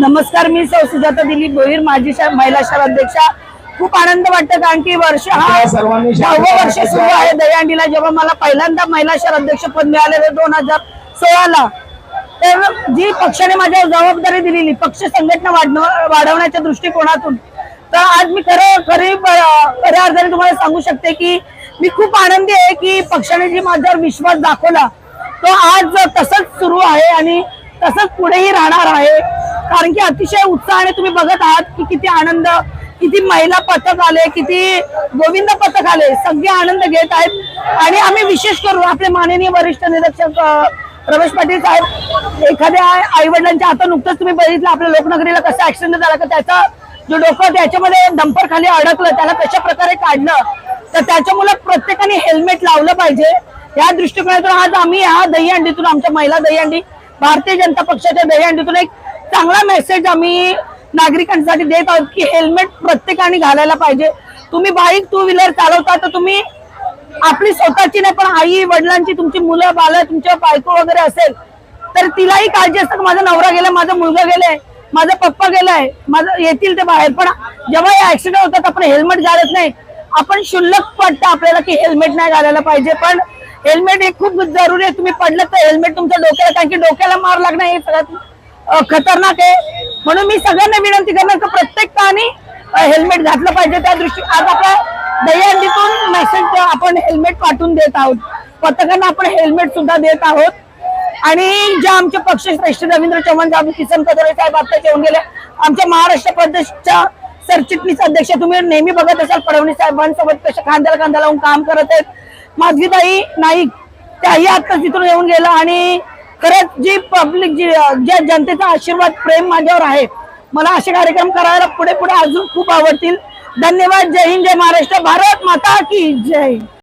नमस्कार मी सौ सुजाता दिलीप भोईर माजी शा- महिला शहर अध्यक्षा खूप आनंद वाटतं कारण की वर्ष हा दहावं वर्ष सुरू आहे. दहीहंडीला जेव्हा मला पहिल्यांदा महिला शहर अध्यक्ष पद मिळालेलं दोन हजार सोळाला तर जी पक्षाने माझ्यावर जबाबदारी दिलेली पक्ष संघटना वाढवण्याच्या दृष्टिकोनातून तर आज मी खरं खरी खऱ्या अर्थाने तुम्हाला सांगू शकते की मी खूप आनंदी आहे की पक्षाने जी माझ्यावर विश्वास दाखवला तो आज तसंच सुरू आहे आणि तसंच पुढेही राहणार आहे कारण की अतिशय उत्साहाने तुम्ही बघत आहात की किती आनंद किती महिला पथक आले किती गोविंद पथक आले. सगळे आनंद घेत आहेत. आणि आम्ही विशेष करून आपले माननीय वरिष्ठ निरीक्षक रमेश पाटील साहेब एखाद्या आई वडिलांच्या आता नुकतंच तुम्ही बघितलं आपल्या लोकनगरीला कसं ऍक्सिडेंट झाला का त्याचा जो डोकं त्याच्यामध्ये डंपर खाली अडकलं त्याला कशा प्रकारे काढलं तर त्याच्यामुळे प्रत्येकाने हेल्मेट लावलं पाहिजे. या दृष्टिकोनातून आज आम्ही ह्या दहीहंडीतून आमच्या महिला दहीहंडी भारतीय जनता पक्षाच्या दहीहंडीतून एक चांगला मेसेज आम्ही नागरिकांसाठी देत आहोत की हेल्मेट प्रत्येकाने घालायला पाहिजे. तुम्ही बाईक टू व्हीलर चालवता तर तुम्ही आपली स्वतःची नाही पण आई वडिलांची तुमची मुलं बाल तुमच्या बायको वगैरे असेल तर तिलाही काळजी असतं माझा नवरा गेला माझा मुलगा गेलाय माझा पप्पा गेलाय माझं येतील ते बाहेर. पण जेव्हा हे ऍक्सिडेंट होतात आपण हेल्मेट घालत नाही. आपण शुल्लक वाटतं आपल्याला की हेल्मेट नाही घालायला पाहिजे. पण हेल्मेट हे खूप जरुरी आहे. तुम्ही पडलं तर हेल्मेट तुमच्या डोक्याला कारण की डोक्याला मार लागणं हे सगळ्यात खतरनाक आहे. म्हणून मी सगळ्यांना विनंती करणार की प्रत्येकाने हेल्मेट घातलं पाहिजे. त्या दृष्टी आज आपल्या दहीहंडीतून मेसेज आपण हेल्मेट पाठवून देत आहोत. पथकांना आपण हेल्मेट सुद्धा देत आहोत. आणि ज्या आमचे पक्षश्रेष्ठ रवींद्र चव्हाण साहेब किसन कदरे साहेब आता येऊन गेले. आमच्या महाराष्ट्र प्रदेशच्या सरचिटणीस अध्यक्ष तुम्ही नेहमी बघत असाल फडणवीस साहेबांसोबत कशा खांद्याला खांदा लावून काम करत आहेत. माधवीताई नाईक त्याही आता तिथून येऊन गेलं आणि खरंच जी पब्लिक जी ज्या जनतेचा आशीर्वाद प्रेम माझ्यावर आहे मला असे कार्यक्रम करायला पुढे पुढे अजून खूप आवडतील. धन्यवाद. जय हिंद जय महाराष्ट्र. भारत माता की जय.